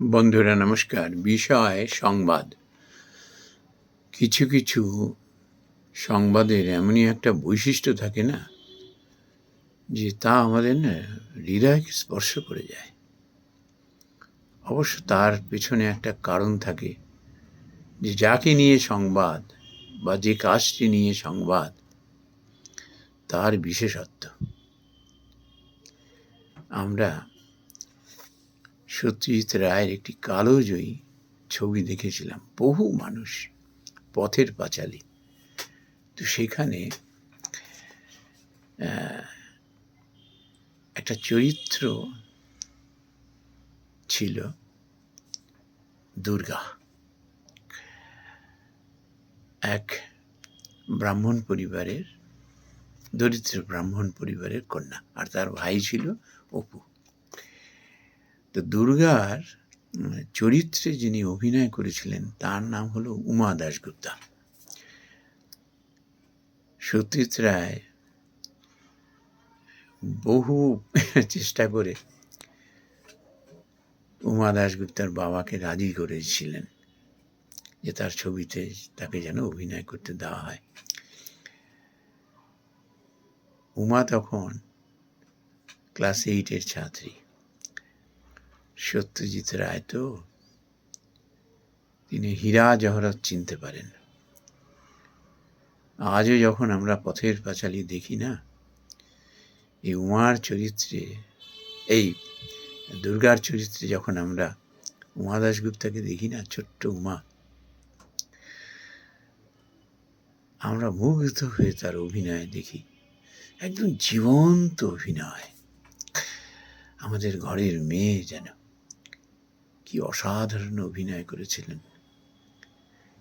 বন্ধুরা, নমস্কার। বিষয় সংবাদ। কিছু কিছু সংবাদের এমনই একটা বৈশিষ্ট্য থাকে না, যে তা আমাদের না হৃদয়কে স্পর্শ করে যায়। অবশ্য তার পেছনে একটা কারণ থাকে, যে যাকে নিয়ে সংবাদ বা যে কাজটি নিয়ে সংবাদ, তার বিশেষত্ব। আমরা সত্যজিৎ রায়ের একটি কালোজয়ী ছবি দেখেছিলাম। বহু মানুষ পথের পাঁচালী। তো সেখানে একটা চরিত্র ছিল দুর্গা। এক ব্রাহ্মণ পরিবারের, দরিদ্র ব্রাহ্মণ পরিবারের কন্যা। আর তার ভাই ছিল অপু। তো দুর্গার চরিত্রে যিনি অভিনয় করেছিলেন, তার নাম হলো উমা দাশগুপ্তা। সত্যজিৎ রায় বহু চেষ্টা করে উমা দাশগুপ্তার বাবাকে রাজি করেছিলেন যে তার ছবিতে তাকে যেন অভিনয় করতে দেওয়া হয়। উমা তখন ক্লাস এইটের ছাত্রী। সত্যজিৎ রায় তো? তিনি হীরা জহরত চিনতে পারেন। আজও যখন আমরা পথের পাঁচালী দেখি না, এই উমার চরিত্রে, এই দুর্গার চরিত্রে যখন আমরা উমা দাশগুপ্তাকে দেখি না, ছোট্ট উমা, আমরা মুগ্ধ হয়ে তার অভিনয় দেখি। একদম জীবন্ত অভিনয়। আমাদের ঘরের মেয়ে যেন কি অসাধারণ অভিনয় করেছিলেন।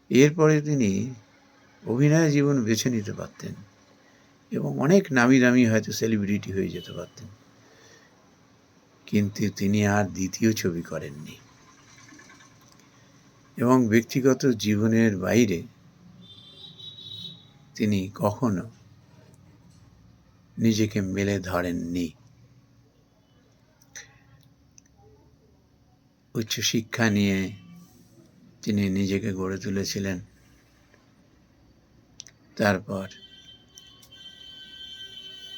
এরপরে তিনি অভিনয় জীবন বেছে নিতে পারতেন এবং অনেক নামি দামি হয়তো সেলিব্রিটি হয়ে যেতে পারতেন। কিন্তু তিনি আর দ্বিতীয় ছবি করেননি। এবং ব্যক্তিগত জীবনের বাইরে তিনি কখনো নিজেকে মেলে ধরেননি। উচ্চশিক্ষা নিয়ে তিনি নিজেকে গড়ে তুলেছিলেন। তারপর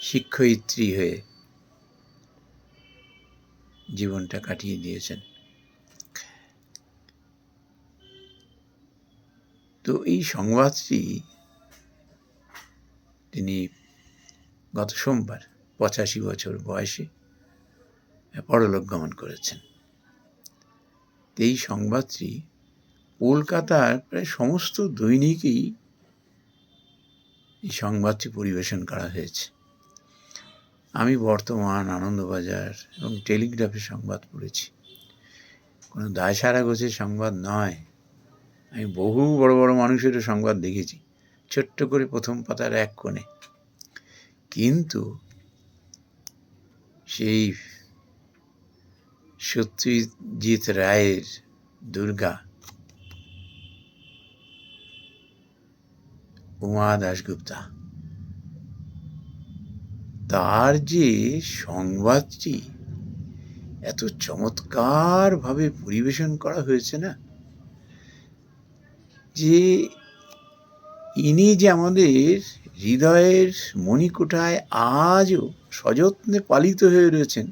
শিক্ষয়িত্রী হয়ে জীবনটা কাটিয়ে দিয়েছেন। তো এই সংবাদটি তিনি গত সোমবার, পঁচাশি বছর বয়সে পরলোক গমন করেছেন। এই সংবাদটি কলকাতার প্রায় সমস্ত দৈনিকেই এই সংবাদটি পরিবেশন করা হয়েছে। আমি বর্তমান আনন্দবাজার এবং টেলিগ্রাফে সংবাদ পড়েছি। কোনো দায়সারা গোছের সংবাদ নয়। আমি বহু বড় বড় মানুষেরও সংবাদ দেখেছি। ছোট্ট করে প্রথম পাতার এক কোণে। কিন্তু সেই সত্যজিৎ রায়ের দুর্গা। উমা দাশগুপ্তা। তার যে সংবাদটি এত চমৎকারভাবে পরিবেশন করা হয়েছে না, যে ইনি যে আমাদের হৃদয়ের মণিকোঠায় আজও সযত্নে পালিত হয়ে রয়েছেন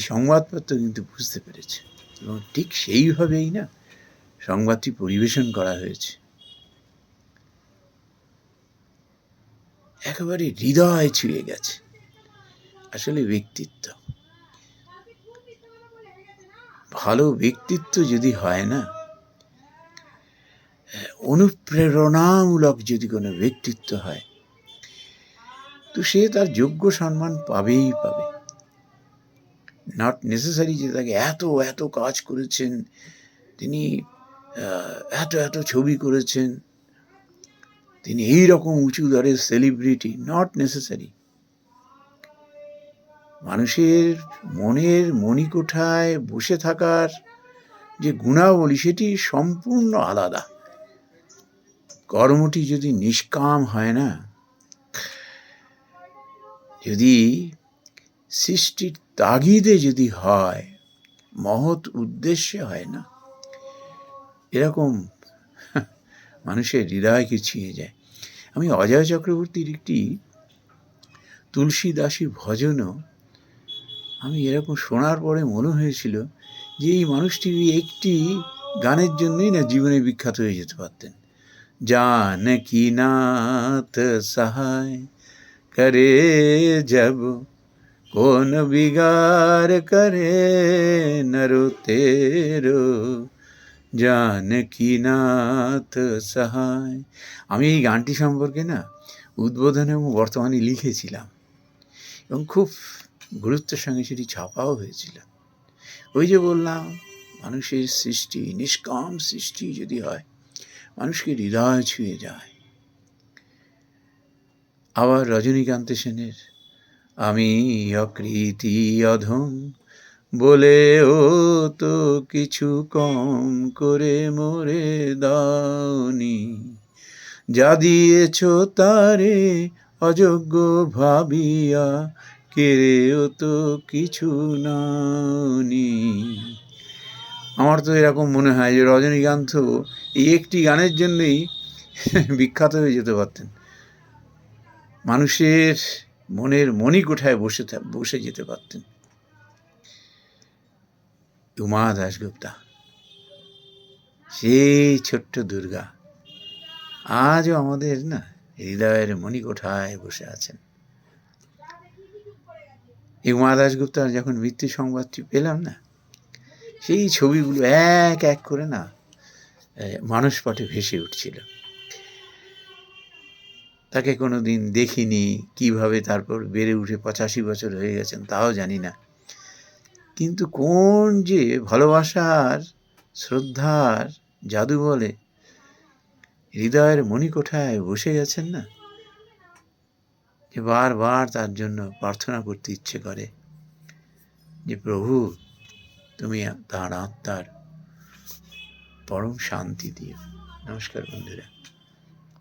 সংবাদপত্র কিন্তু বুঝতে পেরেছে। এবং ঠিক সেইভাবেই না সংবাদটি পরিবেশন করা হয়েছে। একেবারে হৃদয় ছুঁয়ে গেছে আসলে ব্যক্তিত্ব। ভালো ব্যক্তিত্ব যদি হয় না, অনুপ্রেরণামূলক যদি কোনো ব্যক্তিত্ব হয়, তো সে তার যোগ্য সম্মান পাবেই পাবে। নট নেসেসারি যে তাকে এত এত কাজ করেছেন, তিনি এত এত ছবি করেছেন, তিনি এই রকম উঁচু দরের সেলিব্রিটি নট নেসেসারি মানুষের মনের মণিকোঠায় বসে থাকার যে গুণাবলী, সেটি সম্পূর্ণ আলাদা। কর্মটি যদি নিষ্কাম হয় না, যদি সৃষ্টির তাগিদে যদি হয়, মহৎ উদ্দেশ্যে হয় না? এরকম মানুষের হৃদয়কে ছিঁয়ে যায়। আমি অজয় চক্রবর্তীর একটি তুলসী দাসী ভজনও আমি এরকম শোনার পরে মনে হয়েছিল যে এই মানুষটি একটি গানের জন্যই না জীবনে বিখ্যাত হয়ে যেতে পারতেন। জানকীনাথ সহায়, করে যাব কোন বিগার করে নরু তেরো জানকীনাথ সহায় আমি এই গানটি সম্পর্কে না উদ্বোধন এবং বর্তমানে লিখেছিলাম এবং খুব গুরুত্বের সঙ্গে সেটি ছাপাও হয়েছিল। ওই যে বললাম, মানুষের সৃষ্টি, নিষ্কাম সৃষ্টি যদি হয়, মানুষকে হৃদয় ছুঁয়ে যায়। আবার রজনীকান্ত সেনের আমি অকৃতি অধম বলেও তো কিছু কম করে মরে দাওনি। যা দিয়েছ তারে অযোগ্য ভাবিয়া কেড়েও তো কিছু নাওনি। আমার তো এরকম মনে হয় যে রজনীকান্ত এই একটি গানের জন্যই বিখ্যাত হয়ে যেতে পারতেন। মানুষের মনের মণিকোঠায় বসে বসে যেতে পারতেন। উমা দাসগুপ্তা সেই ছোট্ট দুর্গা আজও আমাদের না হৃদয়ের মণিকোঠায় বসে আছেন। এই উমা দাশগুপ্তার যখন মৃত্যু সংবাদটি পেলাম না, সেই ছবিগুলো এক এক করে না মানুষ পটে ভেসে উঠছিল। তাকে কোনো দিন দেখিনি, কীভাবে তারপর বেড়ে উঠে পঁচাশি বছর হয়ে গেছেন তাও জানি না। কিন্তু কোন যে ভালোবাসার, শ্রদ্ধার জাদু বলে, হৃদয়ের মণিকোঠায় বসে গেছেন না? যে বারবার তার জন্য প্রার্থনা করতে ইচ্ছে করে, যে প্রভু, তুমি তার আত্মার পরম শান্তি দিও। নমস্কার বন্ধুরা।